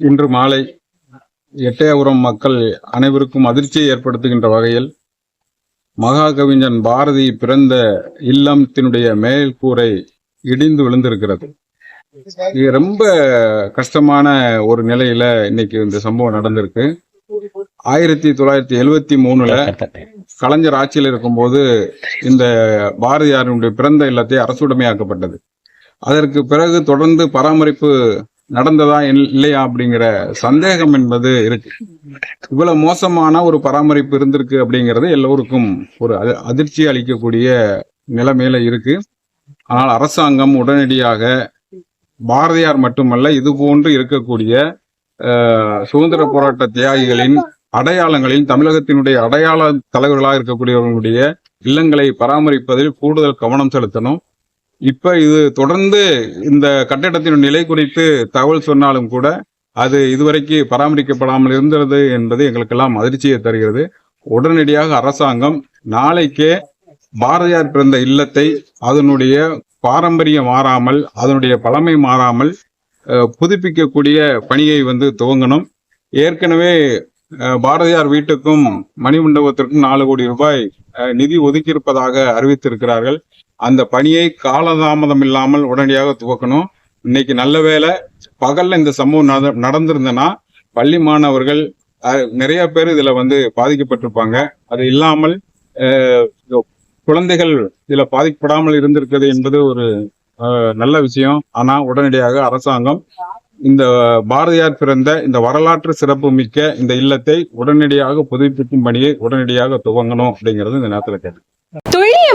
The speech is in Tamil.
இன்று மாலை எட்டயபுரம் மக்கள் அனைவருக்கும் அதிர்ச்சியை ஏற்படுத்துகின்ற வகையில் மகாகவிஞன் பாரதி பிறந்த இல்லத்தினுடைய மேல்கூரை இடிந்து விழுந்திருக்கிறது. இது ரொம்ப கஷ்டமான ஒரு நிலையில இன்னைக்கு இந்த சம்பவம் நடந்திருக்கு. ஆயிரத்தி தொள்ளாயிரத்தி எழுவத்தி மூணுல கலைஞர் ஆட்சியில் இருக்கும்போது இந்த பாரதியாரினுடைய பிறந்த இல்லத்தை அரசுடைமையாக்கப்பட்டது. அதற்கு பிறகு தொடர்ந்து பராமரிப்பு நடந்ததா இல்லையா அப்படிங்கிற சந்தேகம் என்பது இருக்கு. இவ்வளவு மோசமான ஒரு பராமரிப்பு இருந்திருக்கு அப்படிங்கிறது எல்லோருக்கும் ஒரு அதி- அதிர்ச்சி அளிக்கக்கூடிய நிலைமையில இருக்கு. ஆனால் அரசாங்கம் உடனடியாக பாரதியார் மட்டுமல்ல இது போன்று இருக்கக்கூடிய சுதந்திர போராட்ட தியாகிகளின் அடையாளங்களில் தமிழகத்தினுடைய அடையாள தலைவர்களாக இருக்கக்கூடியவர்களுடைய இல்லங்களை பராமரிப்பதில் கூடுதல் கவனம் செலுத்தணும். இப்ப இது தொடர்ந்து இந்த கட்டிடத்தின் நிலை குறித்து தகவல் சொன்னாலும் கூட அது இதுவரைக்கு பராமரிக்கப்படாமல் இருந்தது என்பது எங்களுக்கெல்லாம் அதிர்ச்சியை தருகிறது. உடனடியாக அரசாங்கம் நாளைக்கே பாரதியார் பிறந்த இல்லத்தை அதனுடைய பாரம்பரியம் மாறாமல் அதனுடைய பழமை மாறாமல் புதுப்பிக்கக்கூடிய பணியை வந்து துவங்கணும். ஏற்கனவே பாரதியார் வீட்டுக்கும் மணிமண்டபத்திற்கும் நாலு கோடி ரூபாய் நிதி ஒதுக்கியிருப்பதாக அறிவித்திருக்கிறார்கள். அந்த பணியை காலதாமதம் இல்லாமல் உடனடியாக துவக்கணும். இன்னைக்கு நல்ல வேளை பகல்ல இந்த சம்பவம் நட- நடந்திருந்தனா பள்ளி மாணவர்கள் நிறைய பேர் இதுல வந்து பாதிக்கப்பட்டிருப்பாங்க. அது இல்லாமல் குழந்தைகள் இதுல பாதிக்கப்படாமல் இருந்திருக்கிறது என்பது ஒரு நல்ல விஷயம். ஆனா உடனடியாக அரசாங்கம் இந்த பாரதியார் பிறந்த இந்த வரலாற்று சிறப்பு மிக்க இந்த இல்லத்தை உடனடியாக புதுப்பிக்கும் பணியை உடனடியாக துவங்கணும் அப்படிங்கிறது இந்த நேரத்தில் கேட்டு